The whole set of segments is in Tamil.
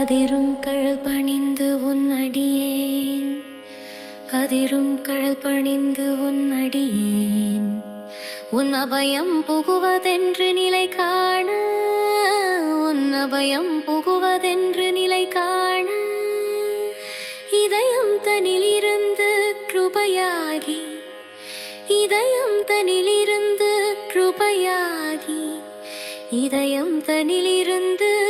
அதிரும் கழல் பணிந்து உன் அடியேன். அதிரும் கழல் பணிந்து உன் அடியேன். உன் அபயம் புகுவதென்று நிலை காண. உன் அபயம் புகுவதென்று நிலை காண. இதயம் தனிலிருந்து கிருபையாகி. இதயம் தனிலிருந்து கிருபையாகி. இதயம் தனிலிருந்து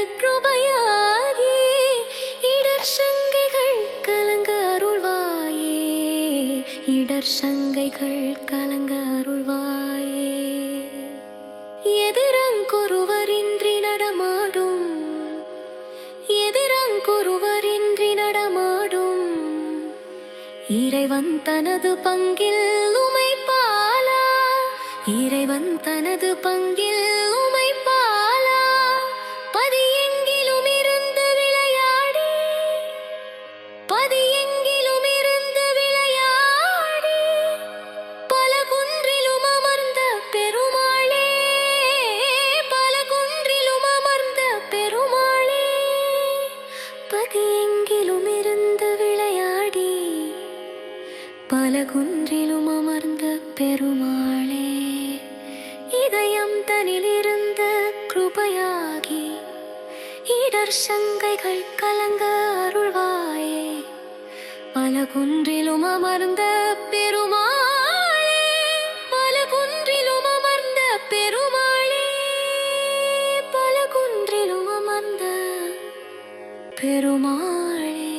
இடர் சங்கைகள் கலங்க அருள்வாயே. எதிரங்கொருவரின்றி நடமாடும். எதிரங்கொருவரின்றி நடமாடும். இறைவன் தனது பங்கில் உமை பாலா இறைவன் தனது பங்கில் மலகுன்றிலும் அமர்ந்த பெருமாளே இதயம் தனிலிருந்த கிருபையாகி இடர் சங்கைகள் கலங்க அருள்வாயே மலகுன்றிலும் அமர்ந்த பெருமாளே மலகுன்றிலும் அமர்ந்த பெருமாளே பலகுன்றிலும் அமர்ந்த பெருமாளே.